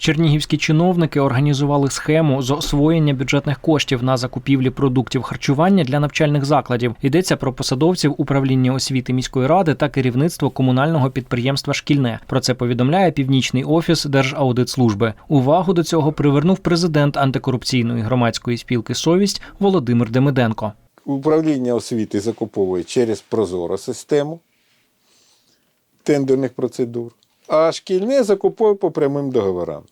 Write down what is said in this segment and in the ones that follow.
Чернігівські чиновники організували схему з освоєння бюджетних коштів на закупівлі продуктів харчування для навчальних закладів. Йдеться про посадовців управління освіти міської ради та керівництво комунального підприємства Шкільне. Про це повідомляє північний офіс Держаудитслужби. Увагу до цього привернув президент антикорупційної громадської спілки Совість Володимир Демиденко. Управління освіти закуповує через прозору систему тендерних процедур, а шкільне закуповує по прямим договорам.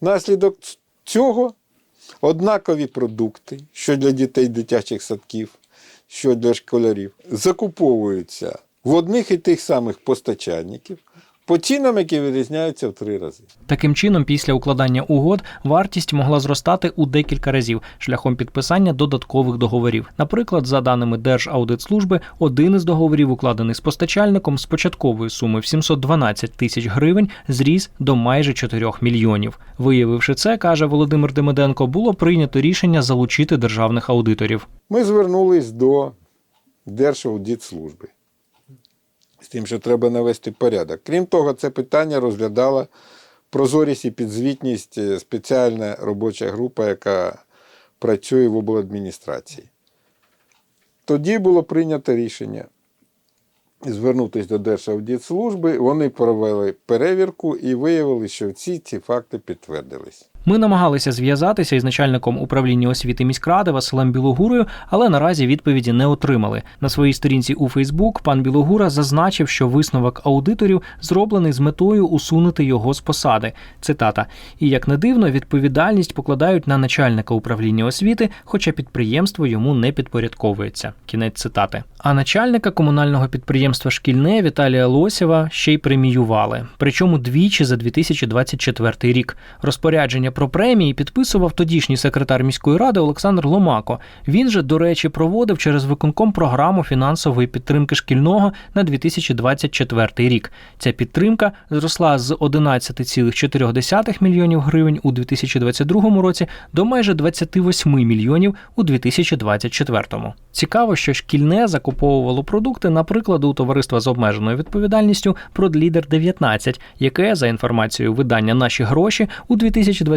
Наслідок цього однакові продукти, що для дітей дитячих садків, що для школярів, закуповуються в одних і тих самих постачальників по цінам, які відрізняються в три рази. Таким чином, після укладання угод вартість могла зростати у декілька разів шляхом підписання додаткових договорів. Наприклад, за даними Держаудитслужби, один із договорів, укладений з постачальником з початкової суми в 712 тисяч гривень, зріс до майже 4 мільйонів. Виявивши це, каже Володимир Демиденко, було прийнято рішення залучити державних аудиторів. Ми звернулись до Держаудитслужби з тим, що треба навести порядок. Крім того, це питання розглядала прозорість і підзвітність е, спеціальна робоча група, яка працює в обладміністрації. Тоді було прийнято рішення звернутися до Держаудитслужби. Вони провели перевірку і виявили, що всі ці факти підтвердились. Ми намагалися зв'язатися із начальником управління освіти міськради Василем Білогурою, але наразі відповіді не отримали. На своїй сторінці у Фейсбук пан Білогура зазначив, що висновок аудиторів зроблений з метою усунути його з посади. Цитата: і як не дивно, відповідальність покладають на начальника управління освіти, хоча підприємство йому не підпорядковується. Кінець цитати. А начальника комунального підприємства Шкільне Віталія Лосєва ще й преміювали. Причому двічі за 2024 рік. Розпорядження про премії підписував тодішній секретар міської ради Олександр Ломако. Він же, до речі, проводив через виконком програму фінансової підтримки шкільного на 2024 рік. Ця підтримка зросла з 11,4 мільйонів гривень у 2022 році до майже 28 мільйонів у 2024. Цікаво, що шкільне закуповувало продукти, наприклад, у товариства з обмеженою відповідальністю Продлідер 19 яке, за інформацією видання Наші гроші у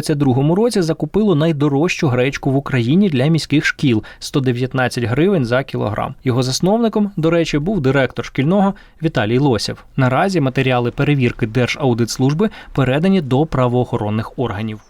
2022 році закупило найдорожчу гречку в Україні для міських шкіл 119 гривень за кілограм. Його засновником, до речі, був директор шкільного Віталій Лосєв. Наразі матеріали перевірки Держаудитслужби передані до правоохоронних органів.